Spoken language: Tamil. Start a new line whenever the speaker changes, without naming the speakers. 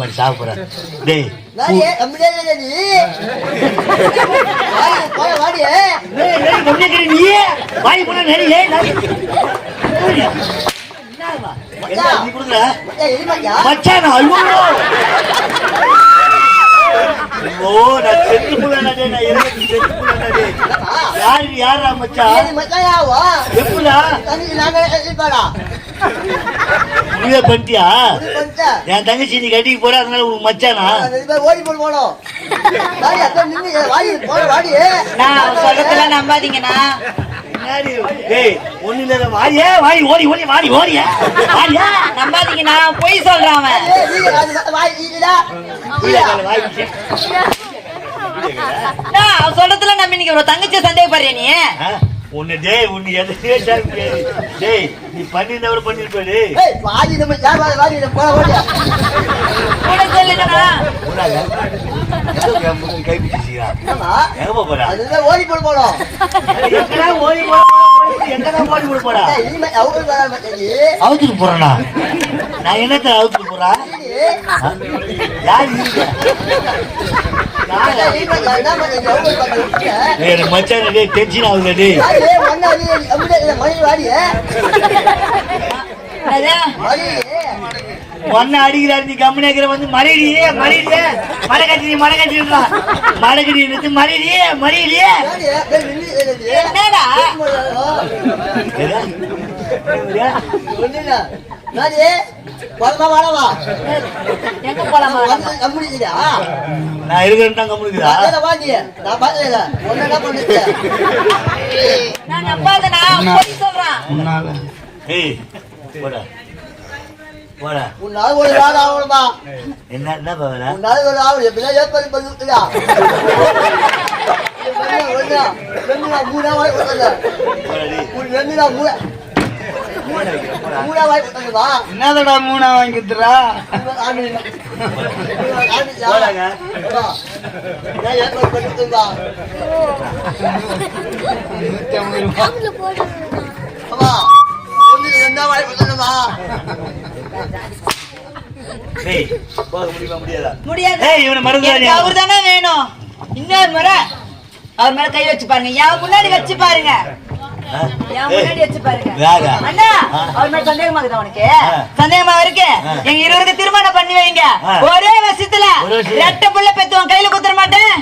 மாதிரி சாப்பிட்றேன். டேய்
நீ?
நீ. நீ
மச்சான்
ஐயோ ஓ நான் செத்து போவேன் நான் எனக்கு செத்து போவேன் யாரு யாரா மச்சான்?
ஏய் மச்சான் யாவா
எப்படா?
தண்ணி நாங்க இது பண்ணிட்டேன்
என் தங்கச்சி நீ கட்டிக்கு போற அதனால உனக்கு மச்சானா?
ஓடி போனோம் போட வாடி.
நான் சொல்றதுல நம்பாதீங்கண்ணா.
ஒண்ணு இல்ல வாடியே வாடி. ஓடி ஓடி வாடி ஓடியா வாடியா
நம்பாதீங்கண்ணா பொய் சொல்றான் சொல்றதுல நம்ம இன்னைக்கு ஒரு தங்கச்சி சந்தேகப்படுறியா நீ?
உன்னை டேய் உன்னை எதையே சாப்பிட்டு டேய் நீ பண்ணியிருந்தவரை பண்ணிருப்பாரு
ஏய் வாடி நம்ம யார் வாடி வாடி போட ஓடி
கூட சொல்லுங்கண்ணா
கை
ஆமா
எங்க போறா?
அதுதான் ஓடி போட்டு போனோம்
எங்கடா ஓடி போட எங்கடா ஓடி போட போறா? அவுத்துக்கு போறேனா? நான் என்னத்த அவுத்துக்கு போறா? யார் மச்சான் டேய் டென்ஷன் ஆகுது
என்னது?
ஒன்னு அடிக்கிறாரு நீ கம்முனேக்கிற வந்து மறையிலியே மறையிலியே மடை கட்டி மடை கட்டிடுறா மடை கட்டி நிறுத்து
என்னடா எங்க போலாமா?
நான் இருக்கிறேன் தான் கம்முனுக்குதா?
நான் நம்பாதண்ணா பொய் சொல்றான்.
ஏய் போடா. போடா. என்ன என்ன பாவல போடா டேய்
என்னதடா மூணா வாங்கிட்டுறா
போடாங்க ஏய் போக முடியுமா முடியாதா
முடியாது
ஏய் இவனை மறந்துடாதே
எனக்கு அவர் தானே வேணும். இன்னொரு முறை. அவர் மேல கை வச்சு பாருங்க. என் முன்னாடி வச்சு பாருங்க. சந்தேகமா இருக்கு. எங்க இருவருக்கு திருமணம் பண்ணி வைங்க. ஒரே வருஷத்துல. ரெட்ட புள்ள பெத்து கையில குத்துற மாட்டேன்.